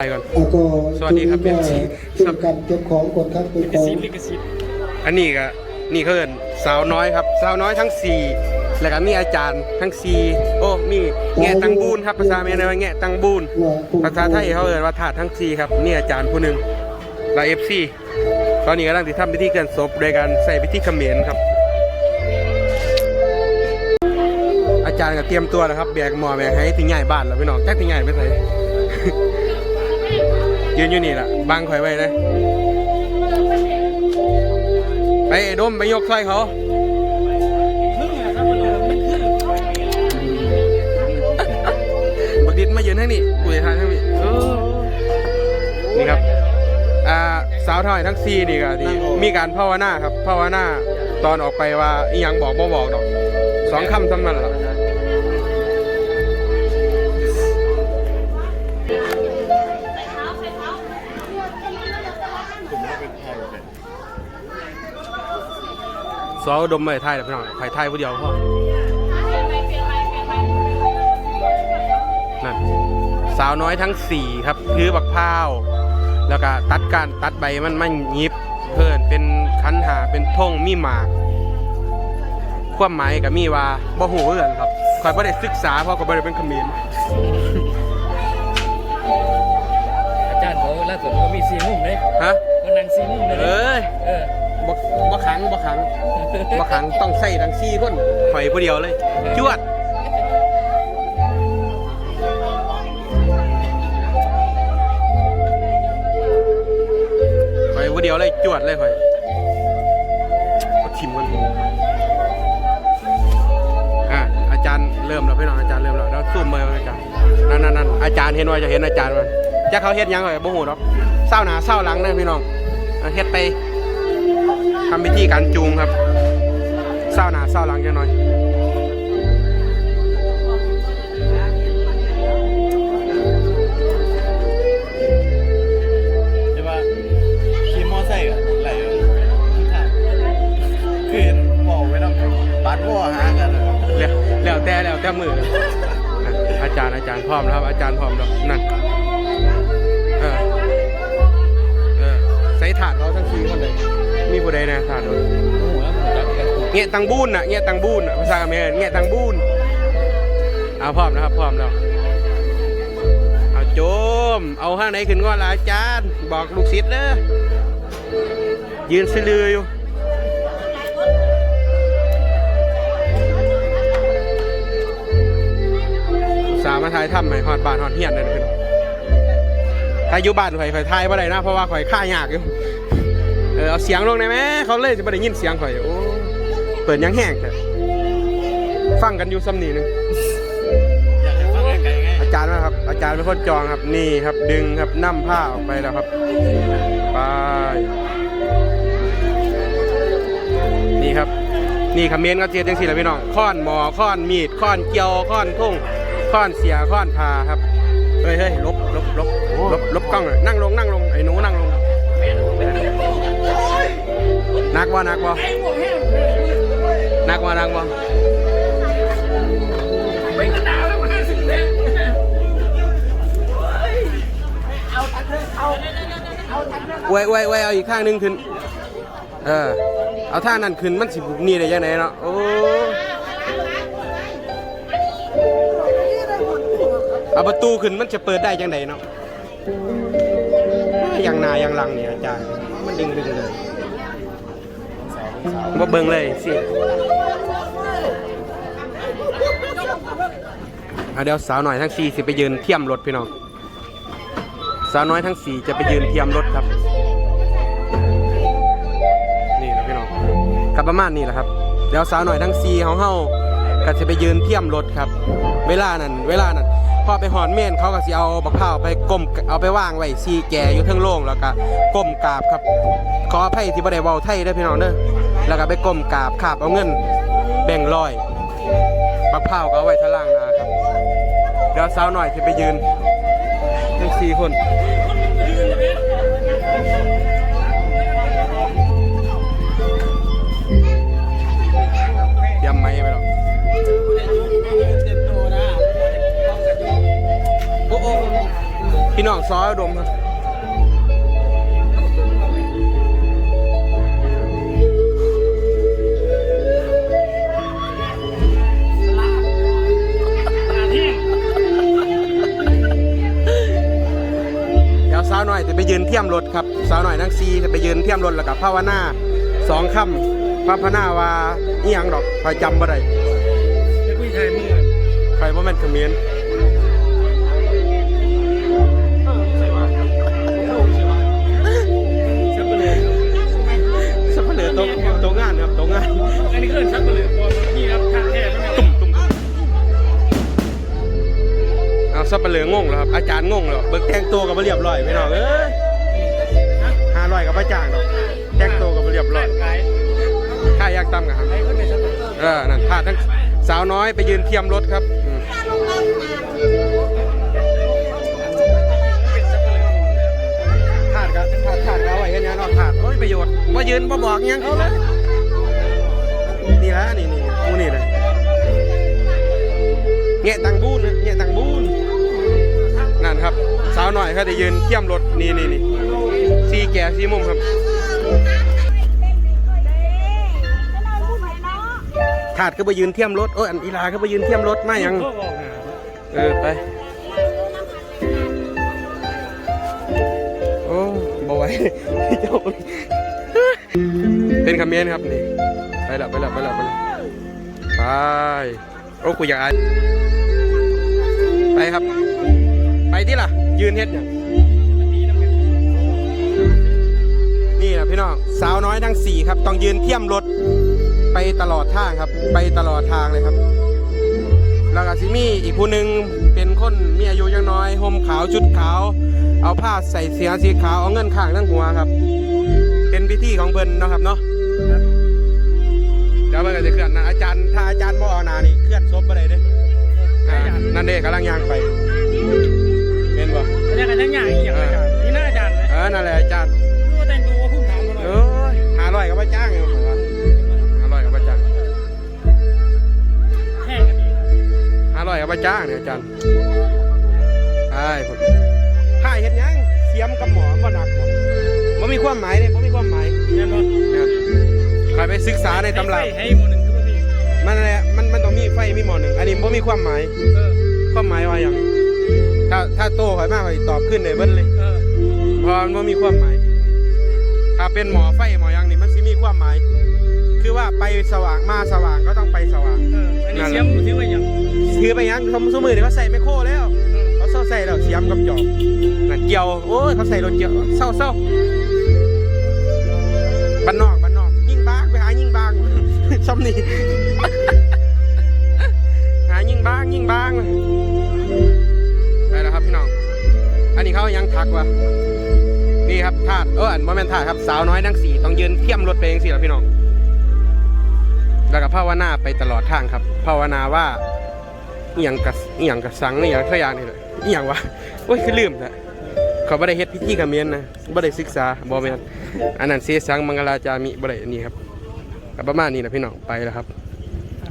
ไปก่อน แล้วก็สวัสดีครับช่วง FC นี้ก็ช่วยกันเก็บของก่อนครับเก็บของ อันนี้ก็นี่เขาเอินสาวน้อยครับ สาวน้อยทั้งสี่แล้วก็มีอาจารย์ทั้งสี่โอ้มีแง่ตังบูนครับภาษาเมียนว่าแง่ตังบูนภาษาไทยเขาเอินว่าถาดทั้งสี่ครับนี่อาจารย์ผู้หนึ่งลายเอฟซีตอนนี้กำลังติดทำพิธีเกินศพโดยการใส่พิธีเขมรครับ อาจารย์ก็เตรียมตัวนะครับแบกหมอแบกให้ถึงใหญ่บ้านแล้วพี่น้องแจ็คถึงใหญ่ไปใส่ ยืนอยู่นี่แหละบังข่อยไว้เลยไปไอ้ดมไปยกสร้อยเขาบักดิดมายืนให้นี่กูจะทานให้นี่เออนี่ครับอ่าสาวถอยทั้งสี่นี่ก็ที่มีการภาวนาครับภาวนาตอนออกไปว่าอีหยังบอกบ่บอกดอกสองคำสำนันล่ะสาดมไม่ไทยหรอกพี่น้องไผ่ไทยผู้เดียวพ่อนั่นสาวน้อยทั้งสี่ครับคือบักพร้าวแล้วก็ตัดการตัดใบมันมันยิบเพิ่นเป็นคันหาเป็นธงมีหมากความหมายกับมีว่าบ่หูเรื่องครับคอยบ่ได้ศึกษาเพราะคอยบ่ได้เป็นเขมร ผู้เดียวเลย จวดข่อยผู้เดียวเลยจวดเลยข่อยเอาทิมกันอะอาจารย์เริ่มแล้วพี่น้องอาจารย์เริ่มแล้วแล้วซูมมาอาจารย์นั่นนั่นนั่นอาจารย์เห็นว่าจะเห็นอาจารย์มันจะเขาเฮ็ดยังข่อยบ่ฮู้ดอกเศร้าหนาเศร้าหลังนะพี่น้องเฮ็ดไปทำพิธีการจูงครับ ศร้าหน้าเศร้าหลังจังหน่อยใช่ป่ะขี่มอไซค์อะไหลคือเห็นบอกไว้นะบัดว่าหากันอะแล้วแล้วแต่แล้วแต่มือเลยอะอาจารย์อาจารย์พร้อมแล้วครับอาจารย์พร้อมแล้วนั่นเออเออใส่ถาดเขาทั้งทีคนเลยมีผู้ใดนะถาดเขา เงี้ยตังบูนน่ะเงี้ยตังบูนน่ะภาษาอเมริกันเงี้ยตังบูนเอาพร้อมนะครับพร้อมแล้วเอาโจม เอาห้างไหนขึ้นก่อนละอาจารย์บอกลูกศิษย์เด้อยืนซื้อลืออยู่สามารถทายถ้ำให้ฮอดบ้านฮอดเฮียนได้เลยถ้าอยู่บ้านข่อยข่อยทายบ่ได้นะเพราะว่าข่อยค่ายากอยู่เออเอาเสียงลงได้ไหมเขาเลยจะไม่ได้ยินเสียงข่อยโเปิดยังแห้งแต่ฟังกันอยู่ซ้ำนี่หนึงอยากให้ฟังไกลๆไงอาจารย์นะครับ อาจารย์เป็นคนจองครับนี่ครับ ดึงครับนั่ผ้าออกไปแล้วครับไปนี่ครับ นี่คอมเมนต์ก็เจียจังสี่แหละพี่น้องค้อนหมอค้อนมีดค้อนเกียวค้อนทุ่งค้อนเสียค้อนพาครับเฮ้ยเฮ้ยลบลบลบลบลบกล้องหน่อยนั่งลงนั่งลงไอ้หนูนั่งลงนักบ่นักบ่ นักบ่นักบ่ไว้ไว้ไว้เอาอีกข้างหนึงขึ้น เออ เอาท่านั้นขึ้นมันสิบุกนี่ได้ยังไงเนาะ โอ้เอาประตูขึ้นมันจะเปิดได้ยังไงเนาะยังนายังลังเนี่ยอาจารย์มันดึงดึงเลยว่าเบิ่งเลยสิ เอาเดี๋ยวสาวหน่อยทั้งสี่สิไปยืนเทียมรถพี่น้องสาวน้อยทั้งสี่จะไปยืนเทียมรถครับ นี่นะพี่น้องกับประมาณนี้แหละครับ เดี๋ยวสาวหน่อยทั้งซีของเฮาก็จะไปยืนเทียมรถครับ เวลานั้นเวลานั้นพอไปหอนเม่นเขาก็สิเอาบักข้าวไปก้มเอาไปวางไว้ซีแกอยู่ทั้งโล่งแล้วก็ก้มกราบครับ ขออภัยที่บ่ได้เว้าไทยเด้อพี่น้องเด้อแล้วก็ไปก้มกราบคาบเอาเงิน แบ่งร้อยบักข้าวก็เอาไว้ทางล่างนะ ดี๋ยวสาวหน่อยที่ไปยืนทั้งสี่คนยำไหมไปหรอกเต็มตัวนะโอ้โหพี่น้องซอยอุดมครับ น่อยจะไปยืนเทียมรถครับสาวหน่อยทั้งซีจะไปยืนเทียมรถแล้วกับภาวนาสองคำพระพนาว่าอีหยังดอกคอยจำบ่ได้เป็นผู้ชายมือใครว่าแม่นเขมิ้นสับเปลือตกตกงานครับตกงานอันนี้คือชักเลยพอ เอาสับเปลืองงแล้วครับอาจารย์งงแล้วเบิกแต่งตัวกับมาเรียบร้อยไม่น้องเอ้ยห้าร้อยกับพระจ้างดอกแต่งตัวกับมาเรียบร้อยค่ายากตำกันครับไอ้นในสตูเออนั่นพาทั้งสาวน้อยไปยืนเทียมรถครับอืมถาก็ถาดถาดเอาไว้กันยังเนาะถาดโอ้ยประโยชน์ว่ายืนว่าบอกยังเขาเลยนี่ละนี่นี่กูนี่เลยเงี้ยตังบูนเงี้ยตังบู ครับ สาวหน่อยเขาจะยืนเที่ยมรถนี่นี่นี่ซีแก่ซีมุมครับถาดก็ไปยืนเทียมรถโอ้ยอันอีลาก็ไปยืนเทียมรถมายังนะเออไปโอ้บอยเจ้าเป็นคำเมนครับนี่ไปละไปละไปละไปละไปโอ้กูอยากอไปครับ ที่ล่ะ ยืนเฮ็ดเนี่ยนี่แหละพี่น้องสาวน้อยทั้งสี่ครับ ต้องยืนเทียมรถไปตลอดทางครับ ไปตลอดทางเลยครับ แล้วก็สิมีอีกผู้หนึ่งเป็นคนมีอายุยังน้อยห่มขาวชุดขาว เอาผ้าใส่เสียสีขาวเอาเงินข้างทั้งหัวครับ เป็นพิธีของเพิ่นนะครับเนาะเดี๋ยวเพิ่นก็จะเคลื่อนนะอาจารย์ถ้าอาจารย์บ่อหนานี่เคลื่อนศพบ่ได้เด้อ่านั่นเด้กำลังยางไป นบ่อาจารย์กันยังอย่างอีกอย่างอาจารย์นี่น่าอาจารย์เลยเออนั่นแหละอาจารย์รู้ว่าแต่งตัวว่าพุ่งถามมาหน่อยเอ้ยหาร้อยกับว่าจ้างอยู่ผมว่าหาร้อยกับว่าจ้างแข่งกันอีกหาร้อยกับว่าจ้างเนี่ยอาจารย์ใช่ผมค่ายเฮ็ดหยังเสียมกับหมอบ่หนักบ่บ่มีความหมายเด้บ่มีความหมายแน่นอนนะครับใครไปศึกษาในตำราให้โมหนึ่งคือว่าพี่มันแหละมันมันต้องมีไฟมีหมอหนึ่งอันนี้บ่มีความหมายเออความหมายว่าอย่าง ถ้าถ้าโตข่อยมากข่อยตอบขึ้นได้เบิดเลยเออเพราะมันบ่มีความหมาย ถ้าเป็นหมอไฟหมอหยังนี่มันสิมีความหมาย คือว่าไปสว่างมาสว่างก็ต้องไปสว่าง เอออันนี้เสียมถือว่าอย่างคือไปหยังสมสมือนี่เขาใส่ไมโครแล้วเออเขาเศร้าใส่แล้วเสียมกับจอบนั่นเกี่ยวโอ้ยเขาใส่รถเกี่ยวเศร้าเศร้าบ้านนอกบ้านนอก ยิงบางไปหายิงบางซ้ำนี่ หายิงบางยิงบางไป นนี้เขายังทักว่านี่ครับถาดเอออันโมเมนถาดครับสาวน้อยทั้งสีต้องยืนเทียมรถไปเองสิแล้วพี่น้องแล้วก็ภาวนาไปตลอดทางครับภาวนาว่าเอหย่างกระอหย่างกระสังอหย่างขยางนี่แหละอหย่างวะโอ้ยคือลืมแหละเขาไม่ได้เฮ็ดพิธีกรรมเมียนนะไม่ได้ศึกษาบ่แม่นอันนั้นเสียสังมังกลาจามิบ่ได้นนี้ครับก็ประมาณนี้นะพี่น้องไปแล้วครับ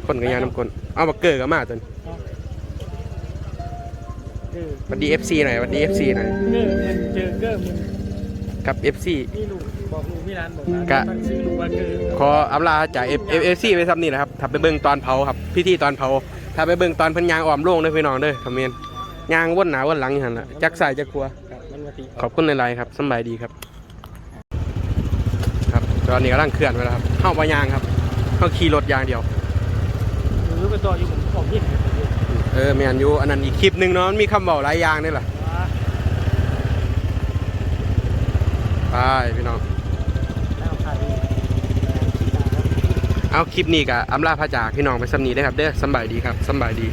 คนกับยาน้ำกลเอามาเกิดกับมาจน เออสวัสดี FC หน่อยสวัสดี FC หน่อยเกอร์มันเจอเกอร์มึงกับ FC นี่ลูกบอกลูกพี่ร้านบอกร้านกะ ตั้งซื้อลูกว่าเกอร์ขออำลาจาก F F F C ไปซ้ำนี่นะครับถ้าไปเบิ่งตอนเผาครับพิธีตอนเผาถ้าไปเบิ่งตอนเพิ่นยางอ้อมโล่งเด้อพี่น้องเด้อคอมเมนต์ยางวนหน้าวนหลังอยู่หั่นล่ะจักใส่จักครัว ครับมันมาตีขอบคุณหลายๆครับสำบายดีครับ ครับตอนนี้กำลังเคลื่อนไปแล้วครับเข้ามายางครับเข้าขี่รถยางเดียว หรือไปต่ออยู่ผมของพี่ เออแมนยูอันนั้นอีกคลิปหนึ่งเนาะมันมีคำบอกหลายอย่างนี่แหละไปพี่น้อง เอาคลิปนี้กับอำลาพระจากพี่น้องไปสำนีได้ครับ เด้อสำบายดีครับสำบายดี